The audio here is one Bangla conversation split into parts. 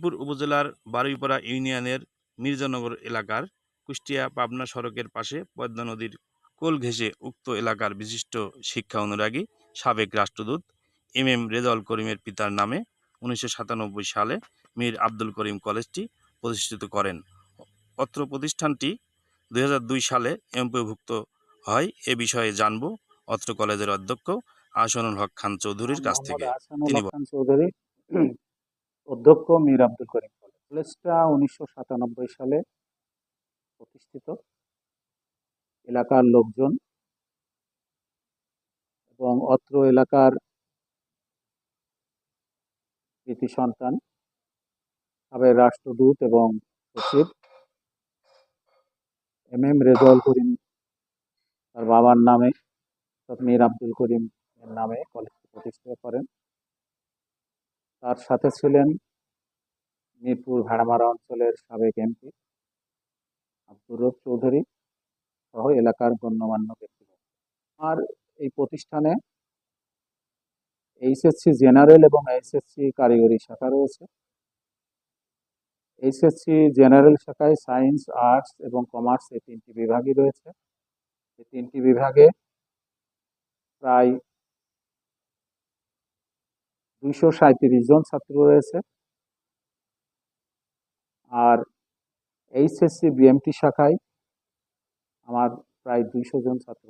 মিরপুর উপজেলার বারুইপাড়া ইউনিয়নের মির্জানগর এলাকার কুষ্টিয়া পাবনা সড়কের পাশে পদ্মা নদীর কোল ঘেঁষে উক্ত এলাকার বিশিষ্ট শিক্ষা অনুরাগী সাবেক রাষ্ট্রদূত এম এম রেজাউল করিমের পিতার নামে উনিশশো সাতানব্বই সালে মীর আব্দুল করিম কলেজটি প্রতিষ্ঠিত করেন। অত্র প্রতিষ্ঠানটি দুই হাজার দুই সালে এমপিভুক্ত হয়। এ বিষয়ে জানব অত্র কলেজের অধ্যক্ষ আহসানুল হক খান চৌধুরীর কাছ থেকে। তিনি চৌধুরী। অধ্যক্ষ মীর আব্দুল করিম কলেজ কলেজটা উনিশশো সাতানব্বই সালে প্রতিষ্ঠিত। এলাকার লোকজন এবং অত্র এলাকার কৃতি সন্তান, সাবেক রাষ্ট্রদূত এবং সচিব এম এম রেজাউল করিম, তার বাবার নামে মীর আব্দুল করিম এর নামে কলেজটি প্রতিষ্ঠা করেন। তার সাথে ছিলেন মিরপুর ভাড়ামারা অঞ্চলের সাবেক এমপি আব্দুর রব চৌধুরী সহ এলাকার গণ্যমান্য ব্যক্তিগণ আর এই প্রতিষ্ঠানে এইচএসসি জেনারেল এবং এইচএসসি কারিগরি শাখা রয়েছে। এইচএসসি জেনারেল শাখায় সায়েন্স, আর্টস এবং কমার্স এই তিনটি বিভাগই রয়েছে। এই তিনটি বিভাগে প্রায় দুইশো সাঁত্রিশ জন ছাত্র রয়েছে। আর এইচএসসি বিএমটি শাখায় আমার প্রায় দুইশো জন ছাত্র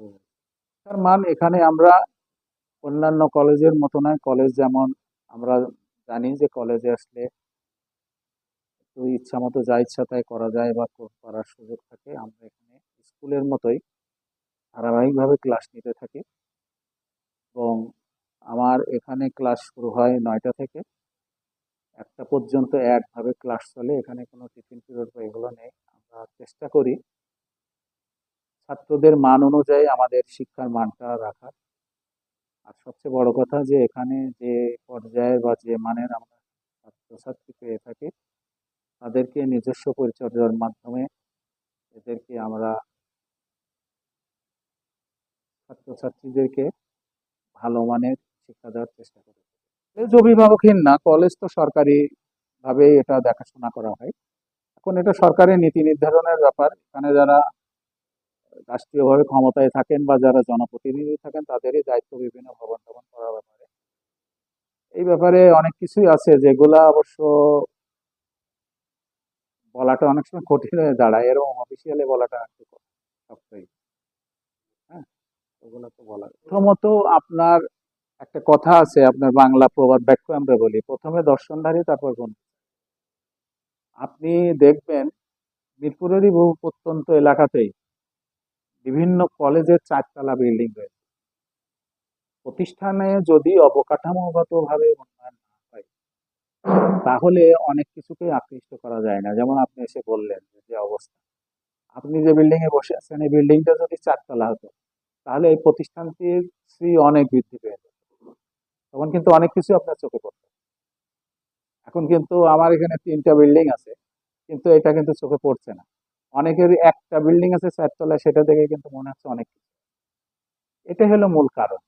তার মান এখানে আমরা অন্যান্য কলেজের মতো নয়, কলেজ যেমন আমরা জানি যে কলেজে আসলে একটু ইচ্ছা মতো যা ইচ্ছা তাই করা যায় বা কর- করার সুযোগ থাকে। আমরা এখানে স্কুলের মতোই ধারাবাহিকভাবে ক্লাস নিতে থাকি এবং আমার এখানে ক্লাস শুরু হয় নয়টা থেকে। একটা পর্যন্ত একভাবে ক্লাস চলে, এখানে কোনো টিফিন পিরিয়ড বা এগুলো নেই। আমরা চেষ্টা করি ছাত্রদের মান অনুযায়ী আমাদের শিক্ষার মানটা রাখার। আর সবচেয়ে বড় কথা যে এখানে যে পর্যায়ের বা যে মানের আমরা ছাত্রছাত্রী পেয়ে থাকি, তাদেরকে নিজস্ব পরিচর্যার মাধ্যমে এদেরকে আমরা ছাত্রছাত্রীদেরকে ভালো মানের শিক্ষা দেওয়ার চেষ্টা করি। কলেজ অভিভাবকহীন না, কলেজ তো সরকারি ভাবে এটা দেখাশোনা করা হয়। এখন এটা সরকারের নীতি নির্ধারণের ব্যাপার। এখানে যারা রাষ্ট্রীয়ভাবে ক্ষমতায় থাকেন বা যারা জনপ্রতিনিধি থাকেন, তাদেরই দায়িত্ব বিভিন্ন ভবন টবন করার ব্যাপারে। এই ব্যাপারে অনেক কিছুই আছে, যেগুলা অবশ্য বলাটা অনেক সময় কঠিন হয়ে দাঁড়ায়। এরকম অফিসিয়ালি বলাটা একটু শক্তই হ্যাঁ ওগুলো তো বলা প্রথমত আপনার একটা কথা আছে, আপনার বাংলা প্রবাদ বাক্য আমরা বলি। প্রথমে দর্শনধারী, তারপর কোন আপনি দেখবেন, মিরপুরেরই বহু প্রত্যন্ত এলাকাতেই বিভিন্ন কলেজের চারতলা বিল্ডিং রয়েছে। প্রতিষ্ঠানে যদি অবকাঠামোগতভাবে উন্নয়ন না হয়, তাহলে অনেক কিছুকেই আকৃষ্ট করা যায় না। যেমন আপনি এসে বললেন যে অবস্থা। আপনি যে বিল্ডিং এ বসে আছেন, এই বিল্ডিংটা যদি চারতলা হতো, তাহলে এই প্রতিষ্ঠানটির শ্রী অনেক বৃদ্ধি পেয়ে তখন কিন্তু অনেক কিছু আপনার চোখে পড়তো। এখন কিন্তু আমার এখানে তিনটা বিল্ডিং আছে, কিন্তু এটা কিন্তু চোখে পড়ছে না। অনেকের একটা বিল্ডিং আছে চারতলায়, সেটা দেখে কিন্তু মনে হচ্ছে অনেক কিছু। এটা হলো মূল কারণ।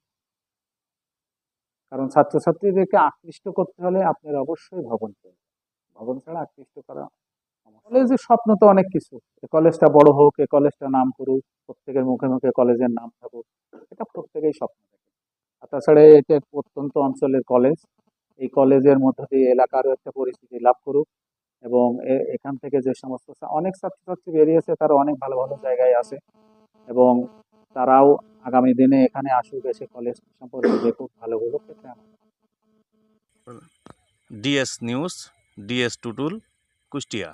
কারণ ছাত্রছাত্রীদেরকে আকৃষ্ট করতে হলে আপনার অবশ্যই ভবন চাই ভবন ছাড়া আকৃষ্ট করা কলেজের স্বপ্ন তো অনেক কিছু। এ কলেজটা বড় হোক, এ কলেজটা নাম করুক, প্রত্যেকের মুখে মুখে কলেজের নাম থাকুক, এটা প্রত্যেকেই স্বপ্ন। তাছাড়া এটা প্রত্যন্ত অঞ্চলের কলেজ এই কলেজের মধ্য দিয়ে এলাকারও একটা পরিস্থিতি লাভ করুক এবং এখান থেকে যে সমস্ত অনেক ছাত্রছাত্রী বেরিয়েছে, তারা অনেক ভালো ভালো জায়গায় আছে এবং তারাও আগামী দিনে এখানে আসুক, এসে কলেজ সম্পর্কে দেখুক, ভালো আমার। DS news DS Tutul Kushtia.